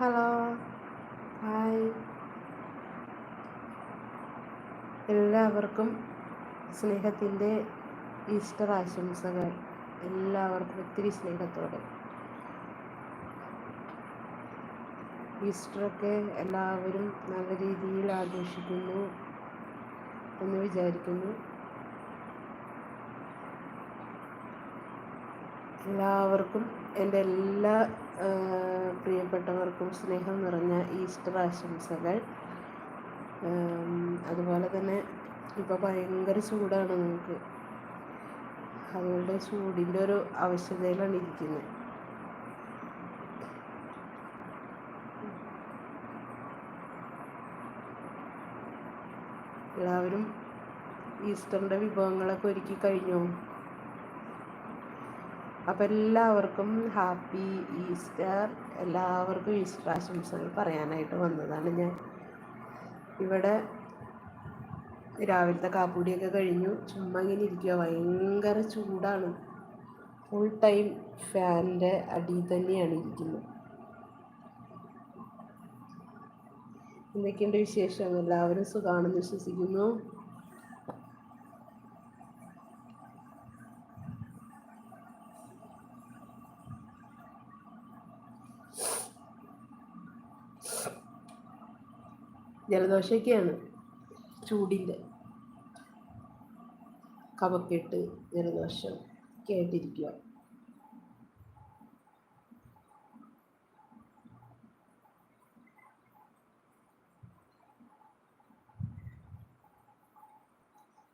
Hello hi എല്ലാവർക്കും സ്നേഹത്തിന്റെ Easter ആശംസകൾ. എല്ലാവർക്കും ഒത്തിരി സ്നേഹത്തോടെ. ഈസ്റ്ററൊക്കെ എല്ലാവരും നല്ല രീതിയിൽ ആഘോഷിക്കുന്നു എന്ന് വിചാരിക്കുന്നു. എല്ലാവർക്കും എന്റെ എല്ലാ പ്രിയപ്പെട്ടവർക്കും സ്നേഹം നിറഞ്ഞ ഈസ്റ്റർ ആശംസകൾ. അതുപോലെ തന്നെ ഇപ്പോൾ ഭയങ്കര ചൂടാണ് നിങ്ങൾക്ക്. അതുകൊണ്ട് ചൂടിന്റെ ഒരു ആവശ്യതയിലാണ് ഇരിക്കുന്നത് എല്ലാവരും ഈസ്റ്ററിന്റെ വിഭവങ്ങളൊക്കെ ഒരുക്കി കഴിഞ്ഞോ? അപ്പം എല്ലാവർക്കും ഹാപ്പി ഈസ്റ്റർ. എല്ലാവർക്കും ഈസ്റ്റർ ആശംസകൾ പറയാനായിട്ട് വന്നതാണ് ഞാൻ. ഇവിടെ രാവിലത്തെ കാപ്പൂടിയൊക്കെ കഴിഞ്ഞു. ചുമ്മാ ഇങ്ങനെ ഇരിക്കുക ഭയങ്കര ചൂടാണ്. ഫുൾ ടൈം ഫാനിന്റെ അടിയിൽ തന്നെയാണ് ഇരിക്കുന്നത്. എന്തൊക്കെയുണ്ട് വിശേഷം? എല്ലാവരും സുഖമാണെന്ന് വിശ്വസിക്കുന്നു. ജലദോഷമൊക്കെയാണ് ചൂടിന്റെ കവക്കെട്ട് ജലദോഷം ഒക്കെ ആയിട്ടിരിക്കുക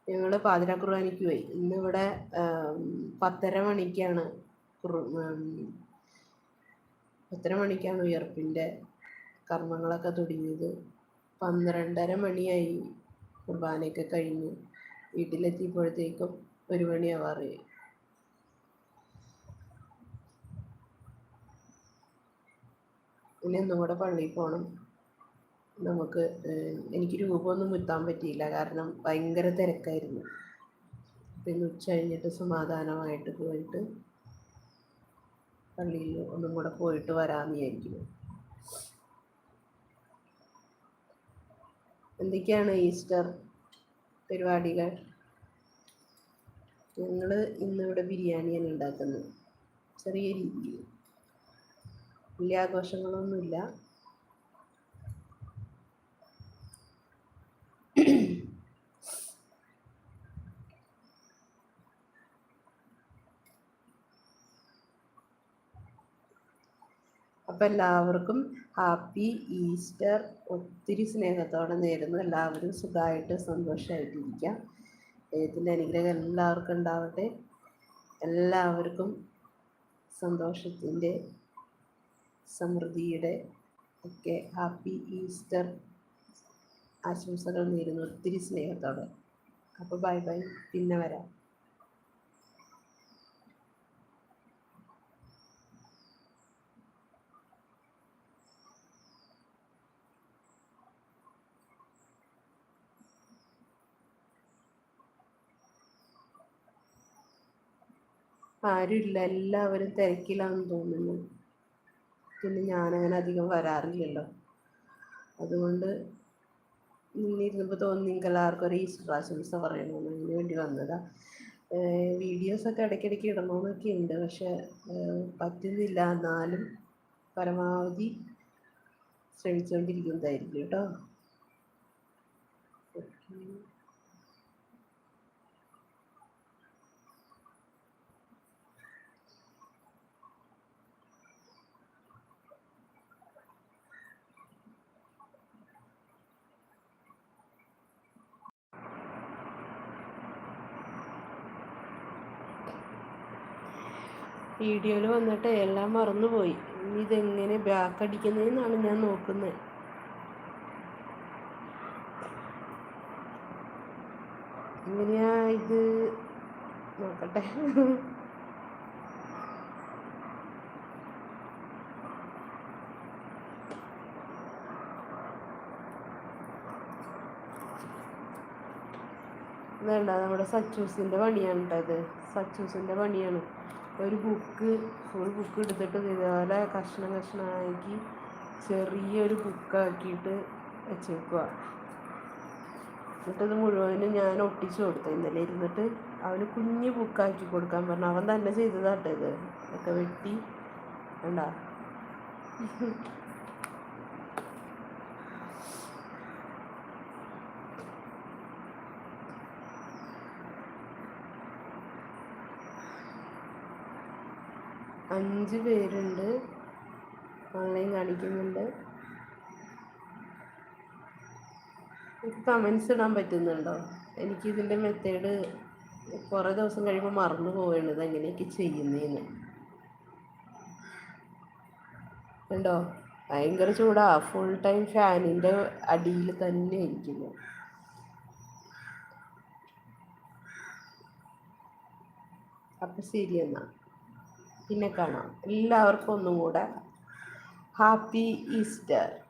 ഞങ്ങൾ പാതിര കുർബാനയ്ക്ക് പോയി. ഇന്നിവിടെ പത്തര മണിക്കാണ് പത്തര മണിക്കാണ് ഉയർപ്പിന്റെ കർമ്മങ്ങളൊക്കെ തുടങ്ങിയത്. പന്ത്രണ്ടര മണിയായി കുർബാനയൊക്കെ കഴിഞ്ഞു വീട്ടിലെത്തിയപ്പോഴത്തേക്കും ഒരു മണിയാവാറായി. പിന്നെ ഒന്നും കൂടെ പള്ളിയിൽ പോകണം നമുക്ക് എനിക്ക് രൂപമൊന്നും മുത്താൻ പറ്റിയില്ല. കാരണം ഭയങ്കര തിരക്കായിരുന്നു. പിന്നെ ഉച്ച കഴിഞ്ഞിട്ട് സമാധാനമായിട്ട് പോയിട്ട് പള്ളിയിൽ ഒന്നും കൂടെ പോയിട്ട് വരാമെന്ന് വിചാരിക്കുന്നു. എന്തൊക്കെയാണ് ഈസ്റ്റർ പരിപാടികൾ? ഞങ്ങൾ ഇന്നിവിടെ ബിരിയാണിയാണ് ഉണ്ടാക്കുന്നത് ചെറിയ രീതിയിൽ. വലിയ ആഘോഷങ്ങളൊന്നുമില്ല. അപ്പം എല്ലാവർക്കും ഹാപ്പി ഈസ്റ്റർ. ഒത്തിരി സ്നേഹത്തോടെ നേരുന്നു. എല്ലാവരും സുഖമായിട്ട് സന്തോഷമായിട്ടിരിക്കാം. ദൈവത്തിന്റെ അനുഗ്രഹം എല്ലാവർക്കും ഉണ്ടാവട്ടെ. എല്ലാവർക്കും സന്തോഷത്തിന്റെ സമൃദ്ധിയുടെ ഒക്കെ ഹാപ്പി ഈസ്റ്റർ ആശംസകൾ നേരുന്നു. ഒത്തിരി സ്നേഹത്തോടെ. അപ്പോൾ ബൈ ബൈ. പിന്നെ വരാം. ആരുമില്ല എല്ലാവരും തിരക്കിലാണെന്ന് തോന്നുന്നു. പിന്നെ ഞാനങ്ങനെ അധികം വരാറില്ലല്ലോ. അതുകൊണ്ട് നിന്നിരുന്നപ്പോൾ തോന്നി നിങ്ങൾക്ക് എല്ലാവർക്കും ഒരു ഈസ്റ്റർ ആശംസ പറയണമെന്ന് അതിന് വേണ്ടി വന്നതാ. വീഡിയോസൊക്കെ ഇടയ്ക്കിടയ്ക്ക് ഇടണമെന്നൊക്കെ ഉണ്ട് പക്ഷെ പറ്റുന്നില്ല. എന്നാലും പരമാവധി ശ്രമിച്ചുകൊണ്ടിരിക്കുന്നതായിരിക്കും കേട്ടോ. വീഡിയോയിൽ വന്നിട്ട് എല്ലാം മറന്നുപോയി. ഇനി ഇതെങ്ങനെ ബാക്ക് അടിക്കുന്നതെന്നാണ് ഞാൻ നോക്കുന്നത്. എങ്ങനെയാ ഇത്? നോക്കട്ടെ. വേണ്ട നമ്മുടെ സച്ചൂസിന്റെ പണിയാണ് കേട്ടോ ഇത് സച്ചൂസിന്റെ പണിയാണ്. ഒരു ബുക്ക് ഫുൾ ബുക്ക് എടുത്തിട്ട് ഇതുപോലെ കഷ്ണം കഷ്ണമാക്കി ചെറിയൊരു ബുക്കാക്കിയിട്ട് വെച്ചേക്കുക എന്നിട്ടത് മുഴുവനും ഞാൻ ഒട്ടിച്ചു കൊടുത്തു. ഇന്നലെ ഇരുന്നിട്ട് അവന് കുഞ്ഞു ബുക്കാക്കി കൊടുക്കാൻ പറഞ്ഞു. അവൻ തന്നെ ചെയ്തതാട്ടോ ഇത്. ഒക്കെ വെട്ടി. വേണ്ട അഞ്ച് പേരുണ്ട്. ഓൺലൈൻ കാണിക്കുന്നുണ്ട്. കമൻസ് ഇടാൻ പറ്റുന്നുണ്ടോ? എനിക്കിതിന്റെ മെത്തേഡ് കുറേ ദിവസം കഴിയുമ്പോൾ മറന്നു പോവുകയാണ് ഇത് എങ്ങനെയൊക്കെ ചെയ്യുന്നതെന്ന് ഉണ്ടോ ഭയങ്കര ചൂടാ. ഫുൾ ടൈം ഫാനിന്റെ അടിയിൽ തന്നെ ഇരിക്കുന്നു. അപ്പം ശരി എന്നാൽ പിന്നെ കാണാം. എല്ലാവർക്കും ഒന്നും കൂടെ ഹാപ്പി ഈസ്റ്റർ.